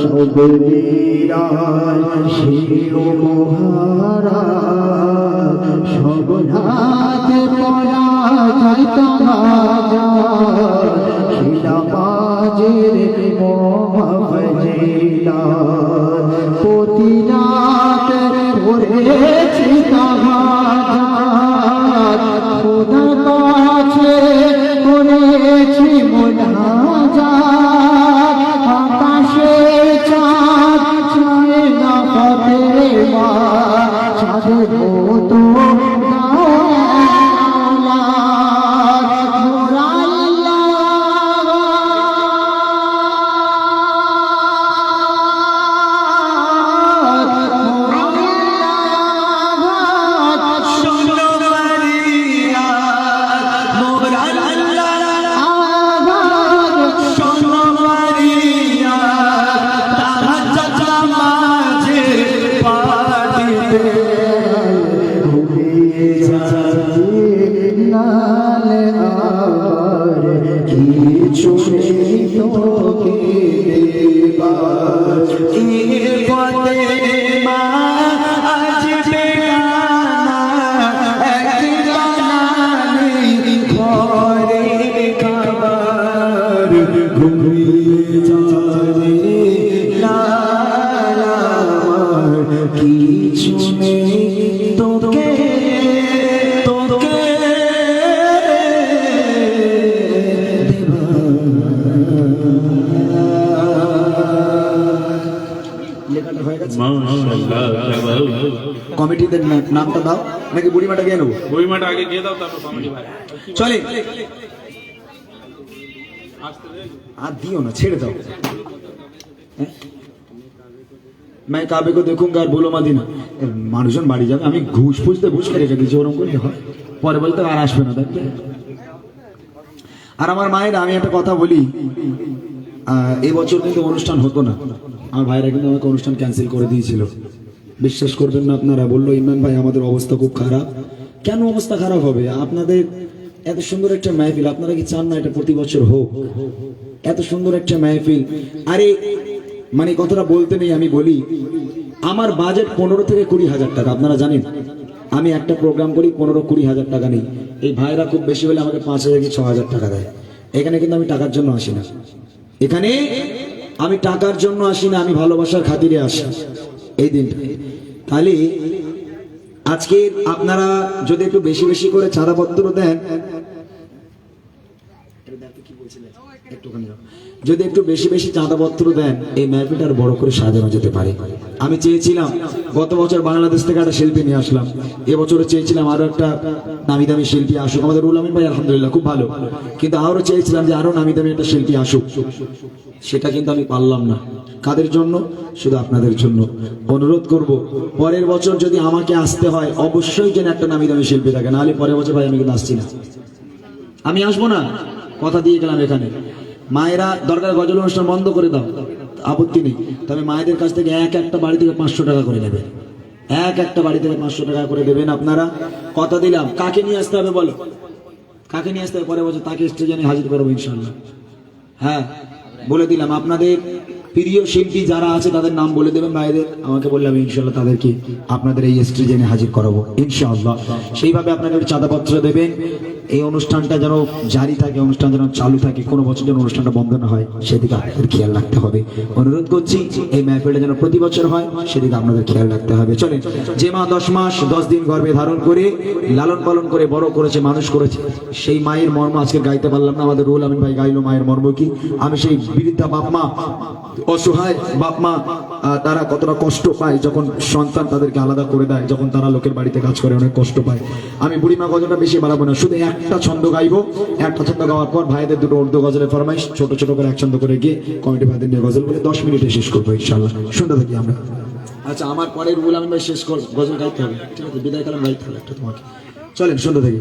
সবে মহারা সব নালে আবার কিছু নেই তোকে দেবার কমিটিদের না- নামটা দাও নাকি বুড়িমাটা গিয়ে নেবো বইমাটা আগে দিয়ে দাও তারপর কমেডি ভাই চলে আর দিও না ছেড়ে দাও হ্যাঁ? मैं काबे को देखूंगा আর বলো মাদিনা মানুষজন বাড়ি যাবে আমি ঘুষ ফুসতে ঘুষ করে রেখে দিয়েছি ওরকম করলে হয় পরে বলতে আর আসবে না দেখবে আর আমার মায়ের আমি একটা কথা বলি আহ, এবছর কিন্তু অনুষ্ঠান হতো না আমার ভাইরা কিন্তু আমাকে অনুষ্ঠান ক্যান্সেল করে দিয়েছিল বিশ্বাস করবেন না আপনারা, বলল, ইমরান ভাই, আমাদের অবস্থা খুব খারাপ। কেন অবস্থা খারাপ হবে? আপনাদের এত সুন্দর একটা মাহফিল, আপনারা কি চান না এটা প্রতি বছর হোক? এত সুন্দর একটা মাহফিল। আরে মানে কথাটা বলতে নেই, আমি বলি, আমার বাজেট পনেরো থেকে কুড়ি হাজার টাকা, আপনারা জানেন। আমি একটা প্রোগ্রাম করি, পনেরো কুড়ি হাজার টাকা নেই। এই ভাইরা খুব বেশি হলে আমাকে পাঁচ হাজার কি ছ হাজার টাকা দেয়। এখানে কিন্তু আমি টাকার জন্য আসি না। এখানে আমি টাকার জন্য আসি না, আমি ভালোবাসার খাতিরে আসি। এই দিনটা। তাহলে আজকে আপনারা যদি একটু বেশি বেশি করে ছাড়াপত্র দেন একটুখানি দাও। যদি একটু বেশি বেশি চাঁদাপত্র দেন, এই ম্যাপটা আর বড় করে সাজানো যেতে পারে। আমি চেয়েছিলাম, গত বছর বাংলাদেশ থেকে একটা শিল্পী নিয়ে আসলাম। এবছরও চেয়েছিলাম আরও একটা নামি দামি শিল্পী আসুক। আমাদের রুল আমিন ভাই, আলহামদুলিল্লাহ, খুব ভালো। কিন্তু আরও চেয়েছিলাম যে আরও নামি দামি একটা শিল্পী আসুক। সেটা কিন্তু আমি পারলাম না। কাদের জন্য? শুধু আপনাদের জন্য। অনুরোধ করব, পরের বছর যদি আমাকে আসতে হয়, অবশ্যই যেন একটা নামি দামি শিল্পী থাকে। নাহলে পরের বছর ভাই, আমি কিন্তু আসছি না। আমি আসব না। কথা দিয়ে গেলাম এখানে। মায়েরা দরকার গজল অনুষ্ঠান বন্ধ করে দাও, আপত্তি নেই। তবে মায়েদের কাছ থেকে এক একটা বাড়ি থেকে পাঁচশো টাকা করে নেবে এক একটা বাড়ি থেকে পাঁচশো টাকা করে দেবেন আপনারা। কথা দিলাম, কাকে নিয়ে আসতে হবে বলো? কাকে নিয়ে আসতে হবে? পরের বছর তাকে স্টেজে নিয়ে হাজির করব ইনশাল্লাহ হ্যাঁ বলে দিলাম, আপনাদের প্রিয় শিল্পী যারা আছে, তাদের নাম বলে দেবেন ভাইদের। আমাকে বললাম ইনশাল্লাহ তাদেরকে আপনাদের এই স্টেজে এনে হাজির করাবো, ইনশাআল্লাহ। সেইভাবে আপনাদের চাঁদাপত্র দেবেন। এই অনুষ্ঠানটা যেন জারি থাকে, অনুষ্ঠান যেন চালু থাকে, কোনো বছর যেন অনুষ্ঠানটা বন্ধ না হয়, সেদিকে আপনাদের খেয়াল রাখতে হবে। অনুরোধ করছি, এই মাহফিলটা যেন প্রতি বছর হয়, সেদিকে আপনাদের খেয়াল রাখতে হবে। চলেন, যে মা দশ মাস, দশ দিন গর্ভে ধারণ করে, লালন পালন করে, বড় করেছে, মানুষ করেছে, সেই মায়ের মর্ম আজকে গাইতে পারলাম না। আমাদের রুল আমিন ভাই গাইলো মায়ের মর্ম কি? আমি সেই বৃদ্ধা বাপ মা অসহায় বাপ মা তারা কতটা কষ্ট পায় যখন সন্তান তাদেরকে আলাদা করে দেয়, যখন তারা লোকের বাড়িতে কাজ করে, অনেক কষ্ট পায়। আমি বুড়িমা গজলটা বেশি বাড়াবো না, শুধু একটা ছন্দ গাইবো। একটা ছন্দ গাওয়ার পর ভাইদের দুটো উর্দু গজলের ফরমাইশ, ছোট ছোট করে এক ছন্দ করে গিয়ে কমিটি ভাইদের নিয়ে গজল বলে দশ মিনিটে শেষ করব ইনশাল্লাহ শুনতে থাকি আমরা। আচ্ছা আমার পরে রুল আমিন ভাই শেষ কর গজল গাইতে হবে। ঠিক আছে, বিদায় কালাম, গাইতে হবে একটা তোমাকে। চলেন, শুনতে থাকি।